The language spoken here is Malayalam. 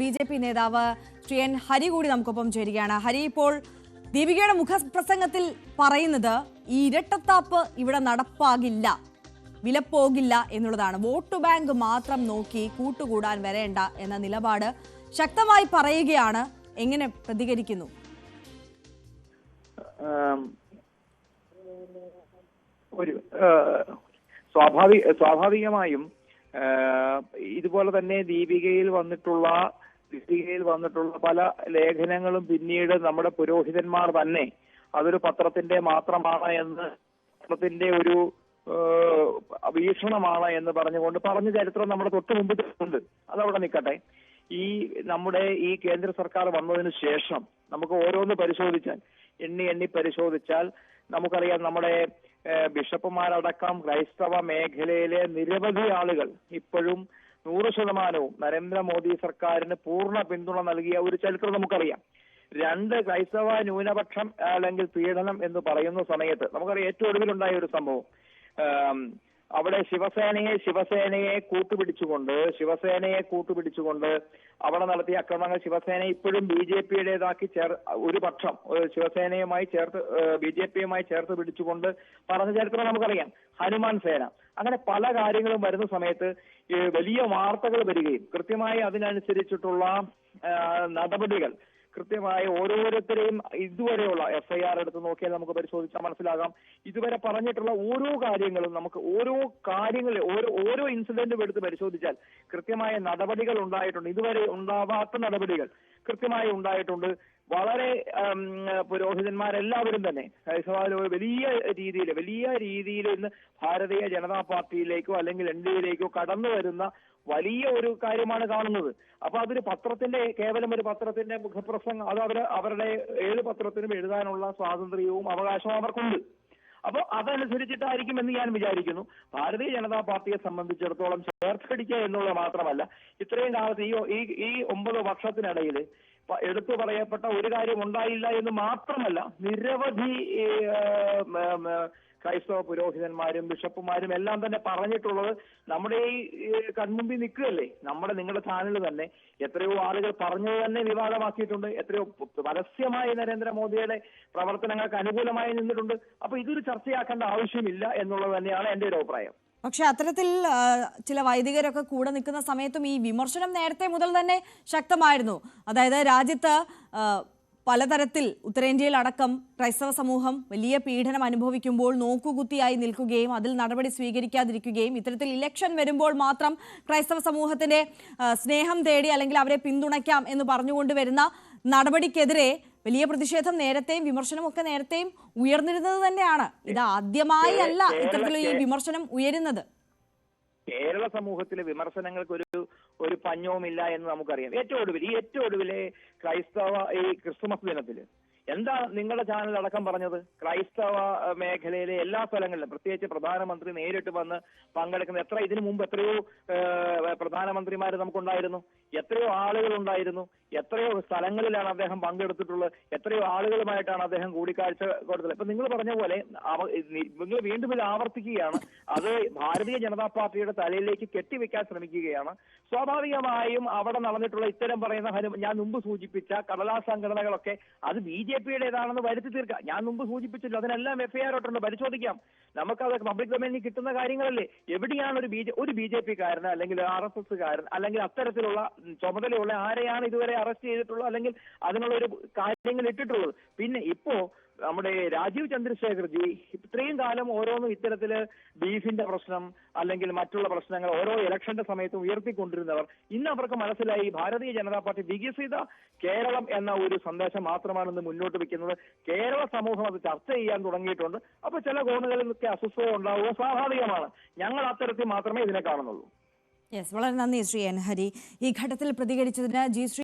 ബി ജെ പി നേതാവ് ശ്രീ എൻ ഹരി കൂടി നമുക്കൊപ്പം ചേരുകയാണ്. ഹരി ഇപ്പോൾ ദീപികയുടെ മുഖപ്രസംഗത്തിൽ പറയുന്നത് ഈ ഇരട്ടത്താപ്പ് ഇവിടെ നടപ്പാകില്ല വിലപ്പോകില്ല എന്നുള്ളതാണ്. വോട്ട് ബാങ്ക് മാത്രം നോക്കി കൂട്ടുകൂടാൻ വരേണ്ട എന്ന നിലപാട് ശക്തമായി പറയുകയാണ്. എങ്ങനെ പ്രതികരിക്കുന്നു? ഒരു സ്വാഭാവിക സ്വാഭാവികമായും ഇതുപോലെ തന്നെ ദീപികയിൽ വന്നിട്ടുള്ള ദീപികയിൽ വന്നിട്ടുള്ള പല ലേഖനങ്ങളും പിന്നീട് നമ്മുടെ പുരോഹിതന്മാർ തന്നെ അതൊരു പത്രത്തിന്റെ മാത്രമാണ് എന്ന് പത്രത്തിന്റെ ഒരു വീക്ഷണമാണ് എന്ന് പറഞ്ഞുകൊണ്ട് പറഞ്ഞ ചരിത്രം നമ്മുടെ തൊട്ട് മുമ്പ് ഉണ്ട് അതവിടെ നിൽക്കട്ടെ. ഈ നമ്മുടെ ഈ കേന്ദ്ര സർക്കാർ വന്നതിന് ശേഷം നമുക്ക് ഓരോന്ന് പരിശോധിച്ചാൽ എണ്ണി എണ്ണി പരിശോധിച്ചാൽ നമുക്കറിയാം നമ്മുടെ ബിഷപ്പുമാരടക്കം ക്രൈസ്തവ മേഖലയിലെ നിരവധി ആളുകൾ ഇപ്പോഴും നൂറ് ശതമാനവും നരേന്ദ്രമോദി സർക്കാരിന് പൂർണ പിന്തുണ നൽകിയ ഒരു ചരിത്രം നമുക്കറിയാം. രണ്ട് ക്രൈസ്തവ ന്യൂനപക്ഷം അല്ലെങ്കിൽ പീഡനം എന്ന് പറയുന്ന സമയത്ത് നമുക്കറിയാം ഏറ്റവും ഒടുവിലുണ്ടായ ഒരു സംഭവം. അവിടെ ശിവസേനയെ ശിവസേനയെ കൂട്ടുപിടിച്ചുകൊണ്ട് ശിവസേനയെ കൂട്ടുപിടിച്ചുകൊണ്ട് അവിടെ നടത്തിയ അക്രമങ്ങൾ ശിവസേന ഇപ്പോഴും ബി ജെ പിയുടേതാക്കി ചേർ ഒരു പക്ഷം ശിവസേനയുമായി ചേർത്ത് ബി ജെ പിയുമായി ചേർത്ത് പിടിച്ചുകൊണ്ട് പറഞ്ഞ ചരിത്രം നമുക്കറിയാം. ഹനുമാൻ സേന. അങ്ങനെ പല കാര്യങ്ങളും വരുന്ന സമയത്ത് വലിയ വാർത്തകൾ വരികയും കൃത്യമായി അതിനനുസരിച്ചിട്ടുള്ള നടപടികൾ കൃത്യമായി ഓരോരുത്തരെയും ഇതുവരെയുള്ള എഫ് ഐ ആർ എടുത്ത് നോക്കിയാൽ നമുക്ക് പരിശോധിച്ചാൽ മനസ്സിലാകാം. ഇതുവരെ പറഞ്ഞിട്ടുള്ള ഓരോ കാര്യങ്ങളും നമുക്ക് ഓരോ കാര്യങ്ങൾ ഓരോ ഓരോ ഇൻസിഡന്റും എടുത്ത് പരിശോധിച്ചാൽ കൃത്യമായ നടപടികൾ ഉണ്ടായിട്ടുണ്ട്. ഇതുവരെ ഉണ്ടാവാത്ത നടപടികൾ കൃത്യമായി ഉണ്ടായിട്ടുണ്ട്. വളരെ പുരോഹിതന്മാരെല്ലാവരും തന്നെ വലിയ രീതിയിൽ വലിയ രീതിയിൽ ഇന്ന് ഭാരതീയ ജനതാ പാർട്ടിയിലേക്കോ അല്ലെങ്കിൽ എൻ ഡി എയിലേക്കോ കടന്നു വരുന്ന വലിയ ഒരു കാര്യമാണ് കാണുന്നത്. അപ്പൊ അതൊരു പത്രത്തിന്റെ കേവലം ഒരു പത്രത്തിന്റെ മുഖപ്രസംഗം അത് അവർ അവരുടെ ഏത് പത്രത്തിനും എഴുതാനുള്ള സ്വാതന്ത്ര്യവും അവകാശവും അവർക്കുണ്ട്. അപ്പോൾ അതനുസരിച്ചിട്ടായിരിക്കും എന്ന് ഞാൻ വിചാരിക്കുന്നു. ഭാരതീയ ജനതാ പാർട്ടിയെ സംബന്ധിച്ചിടത്തോളം ചേർത്തടിക്കുക എന്നുള്ളത് മാത്രമല്ല ഇത്രയും കാലത്ത് ഈ ഈ ഒമ്പത് വർഷത്തിനിടയിൽ എടുത്തു പറയപ്പെട്ട ഒരു കാര്യം ഉണ്ടായില്ല എന്ന് മാത്രമല്ല നിരവധി ക്രൈസ്തവ പുരോഹിതന്മാരും ബിഷപ്പുമാരും എല്ലാം തന്നെ പറഞ്ഞിട്ടുള്ളത് നമ്മുടെ ഈ കൺമുമ്പിൽ നിൽക്കുകയല്ലേ? നമ്മുടെ നിങ്ങളുടെ ചാനൽ തന്നെ. എത്രയോ ആളുകൾ പറഞ്ഞത് തന്നെ വിവാദമാക്കിയിട്ടുണ്ട്. എത്രയോ പരസ്യമായി നരേന്ദ്രമോദിയുടെ പ്രവർത്തനങ്ങൾക്ക് അനുകൂലമായി നിന്നിട്ടുണ്ട്. അപ്പൊ ഇതൊരു ചർച്ചയാക്കേണ്ട ആവശ്യമില്ല എന്നുള്ളത് തന്നെയാണ് എന്റെ ഒരു അഭിപ്രായം. പക്ഷെ അത്തരത്തിൽ ചില വൈദികരൊക്കെ കൂടെ നിൽക്കുന്ന സമയത്തും ഈ വിമർശനം നേരത്തെ മുതൽ തന്നെ ശക്തമായിരുന്നു. അതായത് രാജ്യത്ത് പലതരത്തിൽ ഉത്തരേന്ത്യയിൽ അടക്കം ക്രൈസ്തവ സമൂഹം വലിയ പീഡനം അനുഭവിക്കുമ്പോൾ നോക്കുകുത്തിയായി നിൽക്കുകയും അതിൽ നടപടി സ്വീകരിക്കാതിരിക്കുകയും ഇത്തരത്തിൽ ഇലക്ഷൻ വരുമ്പോൾ മാത്രം ക്രൈസ്തവ സമൂഹത്തിന്റെ സ്നേഹം തേടി അല്ലെങ്കിൽ അവരെ പിന്തുണയ്ക്കാം എന്ന് പറഞ്ഞുകൊണ്ട് വരുന്ന നടപടിക്കെതിരെ വലിയ പ്രതിഷേധം നേരത്തെയും വിമർശനമൊക്കെ നേരത്തെയും ഉയർന്നിരുന്നത് തന്നെയാണ്. ഇത് ആദ്യമായി അല്ല ഇത്തരത്തിലുള്ള ഈ വിമർശനം ഉയരുന്നത്. കേരള സമൂഹത്തിലെ വിമർശനങ്ങൾക്ക് ഒരു ഒരു പഞ്ഞവുമില്ല എന്ന് നമുക്കറിയാം. ഏറ്റവും ഒടുവിൽ ഈ ഏറ്റവും ഒടുവിലെ ക്രൈസ്തവ ഈ ക്രിസ്തുമസ് ദിനത്തിൽ എന്താ നിങ്ങളുടെ ചാനൽ അടക്കം പറഞ്ഞത്? ക്രൈസ്തവ മേഖലയിലെ എല്ലാ സ്ഥലങ്ങളിലും പ്രത്യേകിച്ച് പ്രധാനമന്ത്രി നേരിട്ട് വന്ന് പങ്കെടുക്കുന്ന എത്ര ഇതിനു മുമ്പ് എത്രയോ പ്രധാനമന്ത്രിമാർ നമുക്കുണ്ടായിരുന്നു. എത്രയോ ആളുകൾ ഉണ്ടായിരുന്നു എത്രയോ സ്ഥലങ്ങളിലാണ് അദ്ദേഹം പങ്കെടുത്തിട്ടുള്ളത്. എത്രയോ ആളുകളുമായിട്ടാണ് അദ്ദേഹം കൂടിക്കാഴ്ച കൊടുത്തത്. ഇപ്പൊ നിങ്ങൾ പറഞ്ഞ പോലെ നിങ്ങൾ വീണ്ടും ഇത് ആവർത്തിക്കുകയാണ്. അത് ഭാരതീയ ജനതാ പാർട്ടിയുടെ തലയിലേക്ക് കെട്ടിവെക്കാൻ ശ്രമിക്കുകയാണ്. സ്വാഭാവികമായും അവിടെ നടന്നിട്ടുള്ള ഇത്തരം പറയുന്ന ഞാൻ മുമ്പ് സൂചിപ്പിച്ച കടലാ സംഘടനകളൊക്കെ അത് ബി ജെ പിയുടേതാണെന്ന് വരുത്തി തീർക്കാം. ഞാൻ മുമ്പ് സൂചിപ്പിച്ചല്ലോ അതിനെല്ലാം എഫ്ഐആർ ഇട്ടുണ്ട് പരിശോധിക്കാം. നമുക്കത് പബ്ലിക് ഡൊമൈനിൽ കിട്ടുന്ന കാര്യങ്ങളല്ലേ? എവിടെയാണ് ഒരു ബി ജെ ഒരു ബി ജെ പി കാരൻ അല്ലെങ്കിൽ ആർ എസ് എസ് കാരൻ അല്ലെങ്കിൽ അത്തരത്തിലുള്ള ചുമതലയുള്ള ആരെയാണ് ഇതുവരെ അറസ്റ്റ് ചെയ്തിട്ടുള്ളത് അല്ലെങ്കിൽ അതിനുള്ള ഒരു കാര്യങ്ങൾ ഇട്ടിട്ടുള്ളത്? പിന്നെ ഇപ്പോ നമ്മുടെ രാജീവ് ചന്ദ്രശേഖർജി ഇത്രയും കാലം ഓരോന്നും ഇത്തരത്തിൽ ബീഫിന്റെ പ്രശ്നം അല്ലെങ്കിൽ മറ്റുള്ള പ്രശ്നങ്ങൾ ഓരോ ഇലക്ഷന്റെ സമയത്തും ഉയർത്തിക്കൊണ്ടിരുന്നവർ ഇന്ന് അവർക്ക് മനസ്സിലായി ഭാരതീയ ജനതാ പാർട്ടി വികസിത കേരളം എന്ന ഒരു സന്ദേശം മാത്രമാണ് ഇന്ന് മുന്നോട്ട് വെക്കുന്നത്. കേരള സമൂഹം അത് ചർച്ച ചെയ്യാൻ തുടങ്ങിയിട്ടുണ്ട്. അപ്പൊ ചില കോണുകളിലൊക്കെ അസ്വസ്ഥത ഉണ്ടാവുക സ്വാഭാവികമാണ്. ഞങ്ങൾ അത്തരത്തിൽ മാത്രമേ ഇതിനെ കാണുന്നുള്ളൂ. യെസ് വളരെ നന്ദി ശ്രീ എൻ ഹരി ഈ ഘട്ടത്തിൽ പ്രതികരിച്ചതിന് ജി ശ്രീ